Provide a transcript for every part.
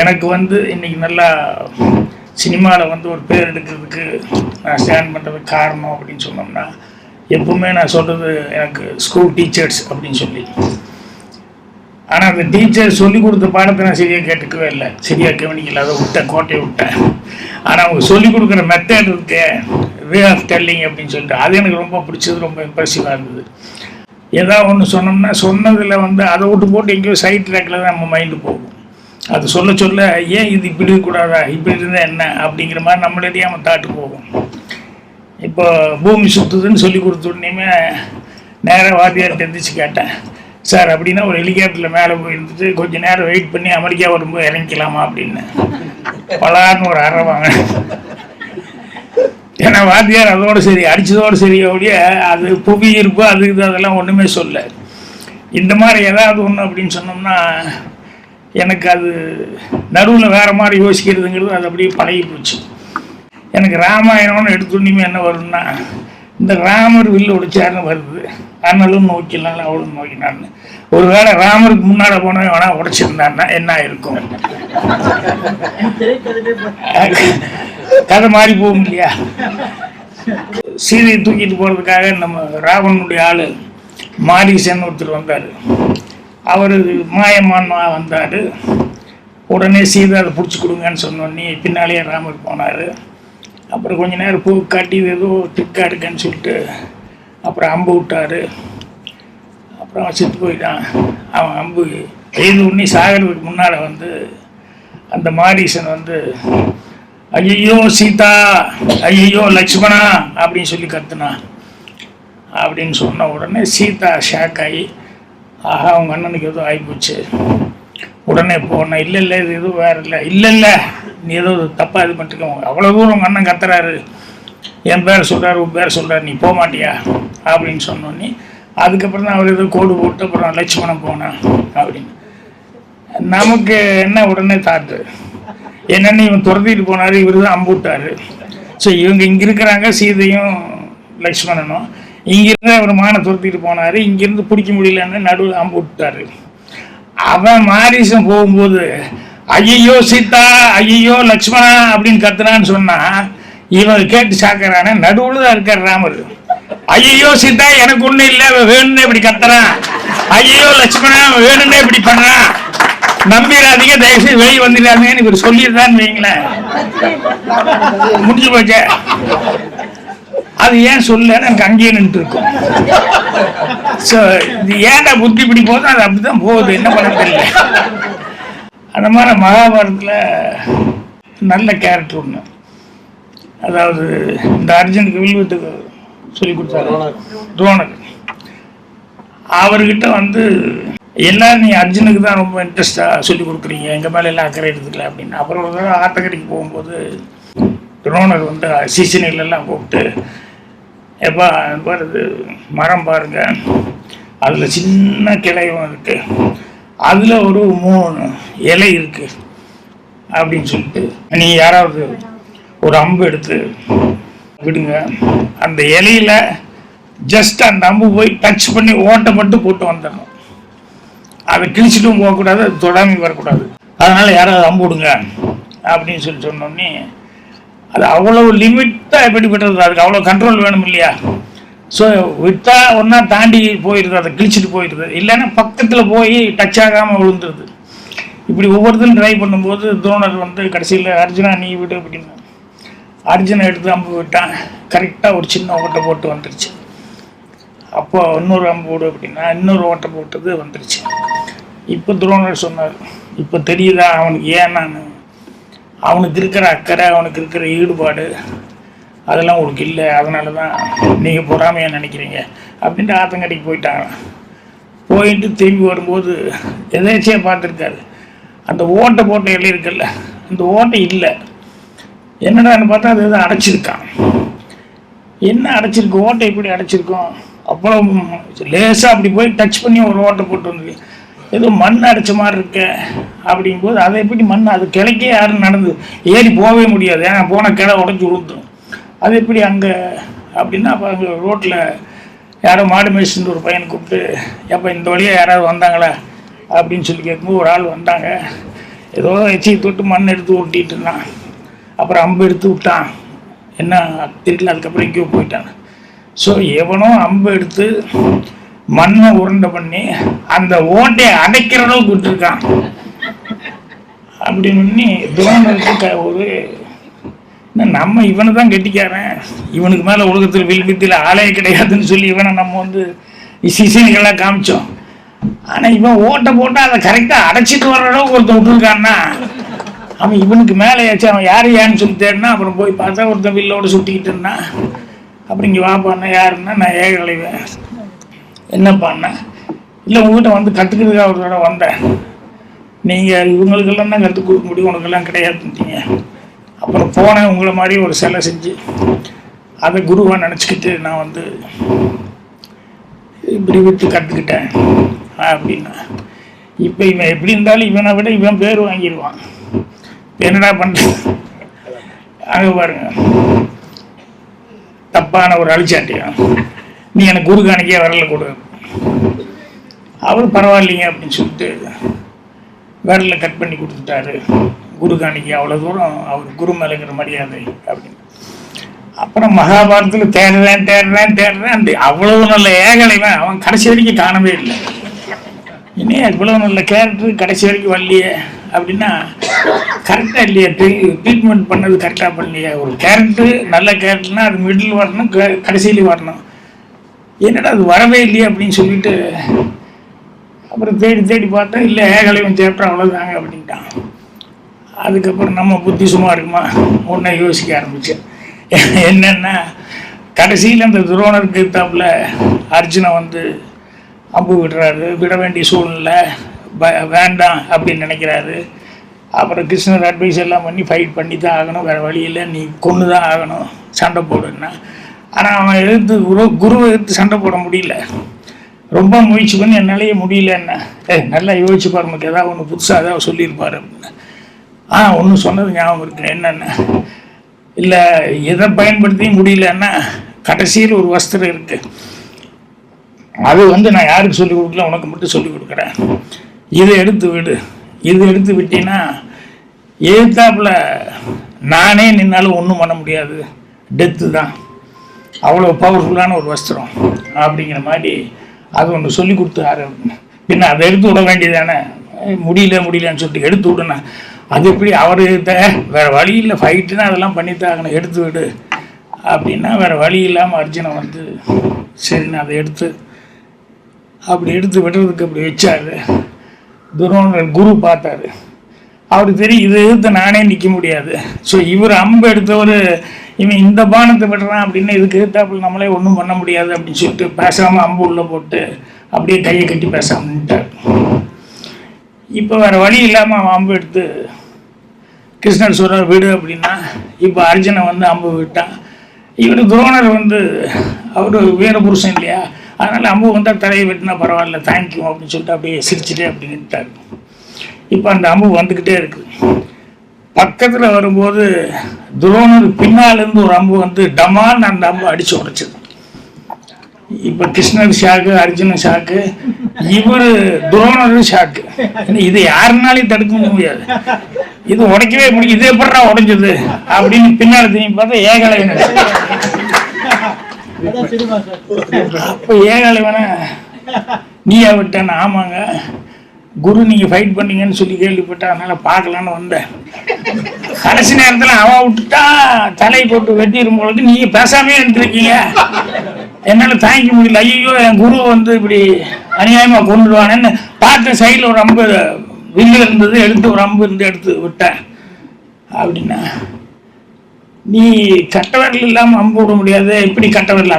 எனக்கு வந்து இன்னைக்கு நல்லா சினிமாவில் வந்து ஒரு பேர் எடுக்கிறதுக்கு நான் ஸ்டாண்ட் பண்ணுறதுக்கு காரணம் அப்படின்னு சொன்னோம்னா எப்பவுமே நான் சொல்கிறது எனக்கு ஸ்கூல் டீச்சர்ஸ் அப்படின்னு சொல்லி. ஆனால் அந்த டீச்சர் சொல்லி கொடுத்த பாடத்தை நான் சரியாக கேட்டுக்கவே இல்லை. சரியாக கவனிக்கல. அதை விட்டேன் கோட்டையை விட்டேன். ஆனால் அவங்க சொல்லி கொடுக்குற மெத்தட் இருக்கே வே ஆஃப் டெல்லிங் அப்படின்னு சொல்லிட்டு அது எனக்கு ரொம்ப பிடிச்சது ரொம்ப இம்ப்ரெசிவாக இருந்தது. ஏதாவது ஒன்று சொன்னோம்னா சொன்னதில் வந்து அதை விட்டு போட்டு எங்கேயோ சைட் ட்ராக்கில் தான் நம்ம மைண்டு போகும். அது சொல்ல சொல்ல ஏன் இது இப்படி இருக்கக்கூடாதா? இப்படி இருந்தால் என்ன? அப்படிங்கிற மாதிரி நம்மளே நம்ம தாட்டு போகும். இப்போ பூமி சுற்றுதுன்னு சொல்லி கொடுத்துடனேமே நேராக வாத்தியார்ட்ட எந்திரிச்சு கேட்டேன். சார் அப்படின்னா ஒரு ஹெலிகாப்டரில் மேலே போயிருந்துட்டு கொஞ்ச நேரம் வெயிட் பண்ணி அமெரிக்கா வரும்போது இறங்கிக்கலாமா? அப்படின்னு. பலான்னு ஒரு அறவாங்க ஏன்னா வாத்தியார் அதோடு சரி அடித்ததோடு சரி அப்படியே அது புவி இருப்பு அது இது அதெல்லாம் ஒன்றுமே சொல்ல. இந்த மாதிரி ஏதாவது ஒன்று அப்படின்னு சொன்னோம்னா எனக்கு அது நடுவில் வேறு மாதிரி யோசிக்கிறதுங்கிறது அது அப்படியே பழகி போச்சு. எனக்கு ராமாயணம்னு எடுத்துடணுமே என்ன வரும்னா இந்த ராமர் வில்லு உடைச்சாருன்னு வருது. அண்ணலும் நோக்கினாலும் அவளும் நோக்கினான்னு. ஒருவேளை ராமருக்கு முன்னாடி போனவன் வேணா உடைச்சிருந்தான்னா என்ன இருக்கும் கதை மாறி போகும் இல்லையா? சீதையை தூக்கிட்டு போகிறதுக்காக நம்ம ராவனுடைய ஆள் மாரிசன் ஒருத்தர் வந்தார். அவர் மாயமான்மா வந்தார். உடனே சீதை அதை பிடிச்சி கொடுங்கன்னு சொன்னோடனே பின்னாலேயே ராமர் போனார். அப்புறம் கொஞ்ச நேரம் பூ காட்டி இது ஏதோ ட்ரிக்காக இருக்குன்னு சொல்லிட்டு அப்புறம் அம்பு விட்டார். அப்புறம் அவன் செத்து போயிட்டான். அவன் அம்பு எய்து உடனே சாகிறதுக்கு முன்னால் வந்து அந்த மாரீசன் வந்து ஐயோ சீதா! ஐயையோ லக்ஷ்மணா! அப்படின்னு சொல்லி கத்துனான். அப்படின்னு சொன்ன உடனே சீதா ஷாக் ஆகி ஆஹா அவங்க அண்ணனுக்கு ஏதோ ஆகிப்போச்சு உடனே போனேன் இல்லை இல்லை இது எதுவும் வேற இல்லை. இல்லை இல்லை நீ ஏதோ தப்பாக இது பண்ணிருக்க அவ்வளோ தூரம் உங்கள் அண்ணன் கத்துறாரு. என் பேர் சொல்கிறாரு உன் பேர் சொல்கிறார் நீ போக மாட்டியா? அப்படின்னு சொன்னோன்னே அதுக்கப்புறம் தான் அவர் ஏதோ கோடு போட்டு அப்புறம் லட்சுமணம் போனேன் அப்படின்னு. நமக்கு என்ன உடனே தாட்டு? என்னென்னு இவன் துரத்திட்டு போனார் இவர் தான் அம்புட்டாரு. ஸோ இவங்க இங்கே இருக்கிறாங்க சீதையும் லக்ஷ்மணனும் இங்கிருந்து அவர் மானை துரத்திட்டு போனார். இங்கிருந்து பிடிக்க முடியலன்னு நடுவில் அம்பு விட்டாரு அவன் மாரிசம் போகும்போது ஐயோ சீதா ஐயோ லக்ஷ்மணா அப்படின்னு கத்துனான்னு சொன்னா இவன் கேட்டு சாக்கிறான நடுவுல தான் இருக்கார் ராமர். ஐயோ சீதா எனக்கு ஒண்ணு இல்லை அவன் இப்படி கத்துறான். ஐயோ லட்சுமணா அவன் வேணும்னே இப்படி பண்றான். நம்பிடாதீங்க தயவுசெய்து வெளியே வந்துடாதீங்கன்னு இவர் சொல்லிடுறான்னு வைங்களேன். முடிஞ்சு போச்சே. அது ஏன் சொல்ல எனக்கு அங்கேயே நின்று இருக்கும் ஸோ இது ஏன்டா புத்தி இப்படி போதும் அது அப்படிதான் போகுது என்ன பண்ண தெரியல. அந்த மாதிரி மகாபாரதத்தில் நல்ல கேரக்டர் ஒன்று அதாவது இந்த அர்ஜுனுக்கு வில்வித்துக்கு சொல்லி கொடுத்தாரு. துரோணர் அவர்கிட்ட வந்து எல்லாரும் நீ அர்ஜுனுக்கு தான் ரொம்ப இன்ட்ரெஸ்டாக சொல்லி கொடுக்குறீங்க எங்கள் மேலே எல்லாம் அக்கறை எடுத்துக்கல அப்படின்னு. அப்புறம் ஒரு தடவை ஆத்தக்கரைக்கு போகும்போது துரோணர் வந்து சீசனிலெல்லாம் கூப்பிட்டு எப்பா வருது மரம் பாருங்க. அதில் சின்ன கிளையும் இருக்குது அதில் ஒரு மூணு இலை இருக்குது அப்படின்னு சொல்லிட்டு நீ யாராவது ஒரு அம்பு எடுத்து விடுங்க. அந்த இலையில ஜஸ்ட் அந்த அம்பு போய் டச் பண்ணி ஓட்டை மட்டும் போட்டு வந்துடணும். அதை கிழிச்சிட்டும் போகக்கூடாது அது தொடாமல் வரக்கூடாது. அதனால் யாராவது அம்பு விடுங்க. அப்படின்னு சொல்லி சொன்னோடனே அது அவ்வளவு லிமிட்டாக எப்படிப்பட்டது? அதுக்கு அவ்வளோ கண்ட்ரோல் வேணும் இல்லையா? ஸோ விட்டால் ஒன்றா தாண்டி போயிடுது அதை கிழிச்சிட்டு போயிடுது இல்லைன்னா பக்கத்தில் போய் டச் ஆகாமல் விழுந்துருது. இப்படி ஒவ்வொருத்தரும் ட்ரை பண்ணும்போது துரோணர் வந்து கடைசியில் அர்ஜுனா நீ விடு அப்படின்னு அர்ஜுனை எடுத்து அம்பு விட்டான் கரெக்டாக ஒரு சின்ன ஓட்டை போட்டு வந்துருச்சு. அப்போ இன்னொரு அம்பு விடு அப்படின்னா இன்னொரு ஓட்டை போட்டது வந்துருச்சு. இப்போ துரோணர் சொன்னார் இப்போ தெரியுதா அவனுக்கு ஏன் நான்? அவனுக்கு இருக்கிற அக்கறை அவனுக்கு இருக்கிற ஈடுபாடு அதெல்லாம் உங்களுக்கு இல்லை. அதனால தான் நீங்கள் பொறாமையாக நினைக்கிறீங்க அப்படின்ட்டு ஆத்தங்கடைக்கு போயிட்டாங்க போயிட்டு திரும்பி வரும்போது எதேச்சியாக பார்த்துருக்காரு. அந்த ஓட்டை போட்ட இலை இருக்குல்ல அந்த ஓட்டை இல்லை. என்னடான்னு பார்த்தா அது எதுவும் அடைச்சிருக்கான். என்ன அடைச்சிருக்கு? ஓட்டை எப்படி அடைச்சிருக்கோம்? அப்புறம் லேசாக அப்படி போய் டச் பண்ணி ஒரு ஓட்டை போட்டு வந்து ஏதோ மண் அடைச்ச மாதிரி இருக்க அப்படிங்கும்போது அதை எப்படி மண் அது கிழக்கே யாரும் நடந்து ஏறி போகவே முடியாது. ஏன்னா போன கிளை உடஞ்சி விழுந்துடும் அது எப்படி அங்கே அப்படின்னா அப்போ அங்கே ரோட்டில் யாரோ மாடு மேய்ச்சின்னு ஒரு பையனை கூப்பிட்டு எப்போ இந்த வழியாக யாராவது வந்தாங்களா? அப்படின்னு சொல்லி கேட்கும்போது ஒரு ஆள் வந்தாங்க. ஏதோ எச்சி தொட்டு மண் எடுத்து ஒட்டிட்டு இருந்தான். அப்புறம் அம்பு எடுத்து விட்டான். என்ன தெரியல அதுக்கப்புறம் எங்கேயோ போயிட்டான். ஸோ எவனோ அம்பு எடுத்து மண்ணை உருண்டை பண்ணி அந்த ஓட்டையை அடைக்கிற அளவுக்கு விட்டுருக்கான். அப்படின்னு பண்ணி துரோணருக்கு ஒரு நம்ம இவனை தான் கெட்டிக்காரன்? இவனுக்கு மேலே உலகத்தில் வில்வித்தில் ஆளே கிடையாதுன்னு சொல்லி இவனை நம்ம வந்து சிசைகளாக காமிச்சோம். ஆனால் இவன் ஓட்டை போட்டு அதை கரெக்டாக அடைச்சிட்டு வர்ற அளவுக்கு ஒருத்தன் விட்டுருக்கான்னா அவன் இவனுக்கு மேலே ஏச்சு அவன் யார் யான்னு சொல்லி தேடினா அப்புறம் போய் பார்த்தா ஒருத்தன் வில்லோடு சுட்டிக்கிட்டு இருந்தான். அப்புறம் இங்கே வாப்பான்னா யாருன்னா நான் ஏக என்ன பண்ணேன் இல்லை உங்ககிட்ட வந்து கற்றுக்கிறதுக்காக ஒரு தடவை வந்தேன். நீங்கள் இவங்களுக்கெல்லாம் தான் கற்றுக் கொடுக்க முடியும் உனக்கெல்லாம் கிடையாதுன்றீங்க அப்புறம் போனேன் உங்களை மாதிரி ஒரு சிலை செஞ்சு. அதை குருவாக நினச்சிக்கிட்டு நான் வந்து இப்படி விட்டு கற்றுக்கிட்டேன் அப்படின்னா. இப்போ இவன் எப்படி இருந்தாலும் இவனை விட இவன் பேர் வாங்கிடுவான். என்னடா பண்ணுறது அங்கே பாருங்க. தப்பான ஒரு அழிச்சாட்டியம் நீ எனக்கு குரு காணிக்கையாக விரலில் கொடு. அவர் பரவாயில்லைங்க அப்படின்னு சொல்லிட்டு விரலில் கட் பண்ணி கொடுத்துட்டாரு. குரு காணிக்கை அவ்வளோ தூரம் அவர் குரு மேலேங்கிற மரியாதை அப்படின்னு. அப்புறம் மகாபாரதத்தில் தேடுறேன் தேடுறேன் தேடுறேன். அந்த அவ்வளவு நல்ல ஏகலைவன் அவன் கடைசி வரைக்கும் காணவே இல்லை. இனே இவ்வளோ நல்ல கேரக்டர் கடைசி வரைக்கும் வரலையே அப்படின்னா கரெக்டாக இல்லையா. ட்ரீட்மெண்ட் பண்ணது கரெக்டாக பண்ணலையா. ஒரு கேரக்டர் நல்ல கேரக்டர்னா அது மிடில் வரணும் க- வரணும். என்னடா அது வரவே இல்லையே அப்படின்னு சொல்லிட்டு அப்புறம் தேடி தேடி பார்த்தா இல்லை ஏகலைவன் சேப்டர் அவ்வளோதாங்க அப்படின்ட்டான். அதுக்கப்புறம் நம்ம புத்தி சும்மா இருக்குமா? ஒன்றை யோசிக்க ஆரம்பித்தேன் என்னென்னா கடைசியில் அந்த துரோணருக்கு தாப்புல அர்ஜுனை வந்து அம்பு விடுறாரு விட வேண்டிய சூழ்நிலை வேண்டாம் அப்படின்னு நினைக்கிறாரு. அப்புறம் கிருஷ்ணர் அட்வைஸ் எல்லாம் பண்ணி ஃபைட் பண்ணி தான் ஆகணும் வேறு வழி இல்லை நீ கொன்று தான் ஆகணும் சண்டை போடுன்னா. ஆனால் அவன் எதிர்த்து குரு குருவை எதிர்த்து சண்டை போட முடியல. ரொம்ப முயற்சி பண்ணி என்னாலேயே முடியல என்ன? ஏ நல்லா யோசிச்சு பாரு ஏதாவது ஒன்று புதுசாக ஏதாவது சொல்லியிருப்பாரு அப்படின்னு. ஆ ஒன்று சொன்னது ஞாபகம் இருக்கு. என்னென்ன? இல்லை எதை பயன்படுத்தியும் முடியலன்னா கடைசியில் ஒரு வஸ்திரம் இருக்கு. அது வந்து நான் யாருக்கு சொல்லிக் கொடுக்கல உனக்கு மட்டும் சொல்லிக் கொடுக்குறேன். இதை எடுத்து விடு. இது எடுத்து விட்டீங்கன்னா எழுத்தாப்புல நானே நின்னாலும் ஒன்றும் பண்ண முடியாது. டெத்து தான். அவ்வளோ பவர்ஃபுல்லான ஒரு வஸ்திரம் அப்படிங்கிற மாதிரி அது ஒன்று சொல்லி கொடுத்தாரு. பின்ன அதை எடுத்து விட வேண்டியதானே? முடியல முடியலன்னு சொல்லிட்டு எடுத்து விடுனா அது எப்படி அவர் வேறு வழி இல்லை ஃபைட்டுனா அதெல்லாம் பண்ணித்தாகணும் எடுத்து விடு அப்படின்னா வேறு வழி இல்லாமல் அர்ஜுனை வந்து சரிண்ணா அதை எடுத்து அப்படி எடுத்து விடுறதுக்கு அப்படி வச்சாரு. துரோணர் குரு பார்த்தாரு. அவருக்கு தெரியும் இதை எதிர்த்து நானே நிற்க முடியாது. ஸோ இவர் அம்பு எடுத்தவர் இவன் இந்த பானத்தை விடுறான் அப்படின்னு இதுக்கு எதிர்த்தாப்புல நம்மளே ஒன்றும் பண்ண முடியாது அப்படின்னு சொல்லிட்டு பேசாமல் அம்பு உள்ளே போட்டு அப்படியே கையை கட்டி பேசாமல் இப்போ வேறு வழி இல்லாமல் அவன் அம்பு எடுத்து கிருஷ்ணர் சொல்கிறார் விடு அப்படின்னா இப்போ அர்ஜுனை வந்து அம்பு விட்டான். இவர் துரோணர் வந்து அவர் வீரபுருஷன் இல்லையா? அதனால் அம்பு வந்தால் தலையை வெட்டினா பரவாயில்ல தேங்க்யூ அப்படின்னு சொல்லிட்டு அப்படியே சிரிச்சுட்டே அப்படின்ட்டார் இப்போ அந்த அம்பு வந்துக்கிட்டே இருக்குது பக்கத்தில் வரும்போது துரோணர் பின்னால இருந்து ஒரு அம்பு வந்து டமான்னு அந்த அம்பு அடிச்சு உடைச்சது. இப்போ கிருஷ்ணர் ஷாக்கு அர்ஜுனன் ஷாக்கு இவர் துரோணரும் ஷாக்கு. இது யாருனாலையும் தடுக்க முடியாது. இது உடைக்கவே முடியும். இது எப்படா உடைஞ்சது? அப்படின்னு பின்னால திரும்பி பார்த்தா ஏகலை அதான் சினிமா சார். அப்போ ஏகலைவன நீயா விட்டேன் ஆமாங்க. குரு நீங்கள் ஃபைட் பண்ணீங்கன்னு சொல்லி கேள்விப்பட்டேன் அதனால் பார்க்கலான்னு வந்தேன். கடைசி நேரத்தில் அவன் விட்டுட்டா தலை போட்டு வெட்டிடும் பொழுது நீங்கள் பேசாமே இருந்துருக்கீங்க. என்னால் தாங்கிக்க முடியல. ஐயோ என் குரு வந்து இப்படி அநியாயமாக கொண்டுடுவானேன்னு பார்த்த சைடில் ஒரு அம்பு வில்லு இருந்தது எடுத்து ஒரு அம்பு இருந்து எடுத்து விட்டேன். அப்படின்னா நீ கட்ட இல்லாமல் அம்பு விட முடியாது இப்படி கட்ட விரல்.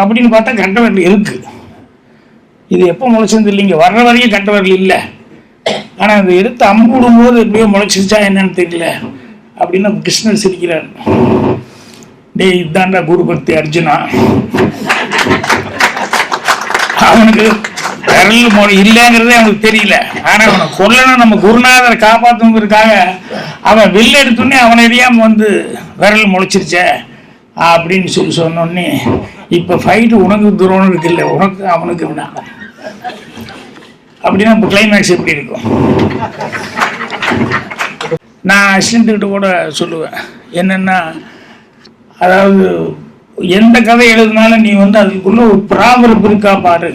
அப்படின்னு பார்த்தா கட்ட இருக்குது இது எப்போ முளைச்சது இல்லைங்க வர்ற வரையும் கண்டவர்கள் இல்லை. ஆனால் அந்த எடுத்து அம்பு விடும்போது எப்படியோ முளைச்சிருச்சா என்னன்னு தெரியல. அப்படின்னு கிருஷ்ணர் சிரிக்கிறார். டேய் இதுதான்டா குரு பக்தி அர்ஜுனா. அவனுக்கு விரல் மொழி இல்லைங்கிறதே அவனுக்கு தெரியல. ஆனால் அவனை கொல்லணும் நம்ம குருநாதரை காப்பாற்றுங்கிறதுக்காக அவன் வெளில எடுத்தோடனே அவனை எரியாம வந்து விரல் முளைச்சிருச்சே அப்படின்னு சொல்லி சொன்னோடனே இப்போ ஃபைட்டு உனக்கு துரோணருக்கு இல்லை உனக்கு அவனுக்கு தான் அப்படின்னா இப்போ கிளைமேக்ஸ் எப்படி இருக்கும்? நான் அசிஸ்டண்ட்டுக்கிட்ட கூட சொல்லுவேன். என்னென்னா அதாவது எந்த கதை எழுதினாலும் நீ வந்து அதுக்குள்ளே ஒரு பிராபரப்பு இருக்கா பாரு.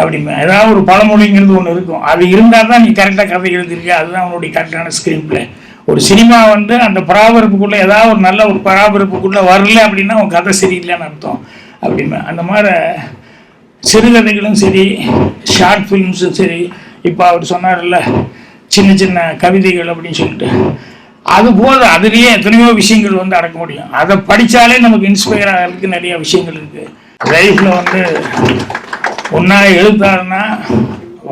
அப்படிமே ஏதாவது ஒரு பழமொழிங்கிறது ஒன்று இருக்கும். அது இருந்தால் தான் நீ கரெக்டாக கதை எழுதிருக்கியா அதுதான் உன்னுடைய கரெக்டான ஸ்க்ரீன் பிளே ஒரு சினிமா வந்து அந்த பராபரப்புக்குள்ளே ஏதாவது ஒரு நல்ல ஒரு பராபரப்புக்குள்ளே வரல அப்படின்னா உன் கதை சரியில்லைன்னு அர்த்தம். அப்படிமே அந்த மாதிரி சிறுகதைகளும் சரி ஷார்ட் ஃபிலிம்ஸும் சரி இப்போ அவர் சொன்னார்ல சின்ன சின்ன கவிதைகள் அப்படின்னு சொல்லிட்டு. அது போது அதுலேயே எத்தனையோ விஷயங்கள் வந்து அடக்க முடியும். அதை படித்தாலே நமக்கு இன்ஸ்பயர் ஆகிறதுக்கு நிறைய விஷயங்கள் இருக்குது லைஃப்பில் வந்து ஒன்றா எழுத்தாள்னா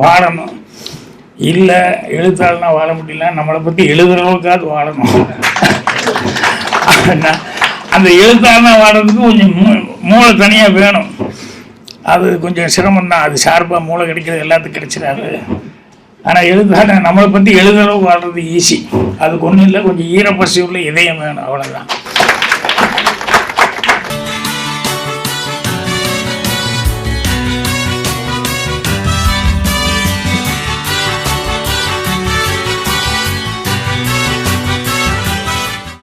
வாழணும். இல்லை எழுத்தாள்னா வாழ முடியல நம்மளை பற்றி எழுதுறவங்களுக்காவது வாழணும். அப்படின்னா அந்த எழுத்தாள்னா வாழறதுக்கு கொஞ்சம் மூ- மூளை தனியாக வேணும். அது கொஞ்சம் சிரமம் தான் அது ஷார்ப்பாக மூளை கிடைக்கிறது எல்லாத்துக்கும் கிடைச்சிடாது. ஆனால் எழுத்தாள நம்மளை பற்றி எழுதளவு வாழ்றது ஈஸி அதுக்கு ஒன்றும் இல்லை கொஞ்சம் ஈரப்பசி உள்ள இதயம் வேணும் அவ்வளோதான்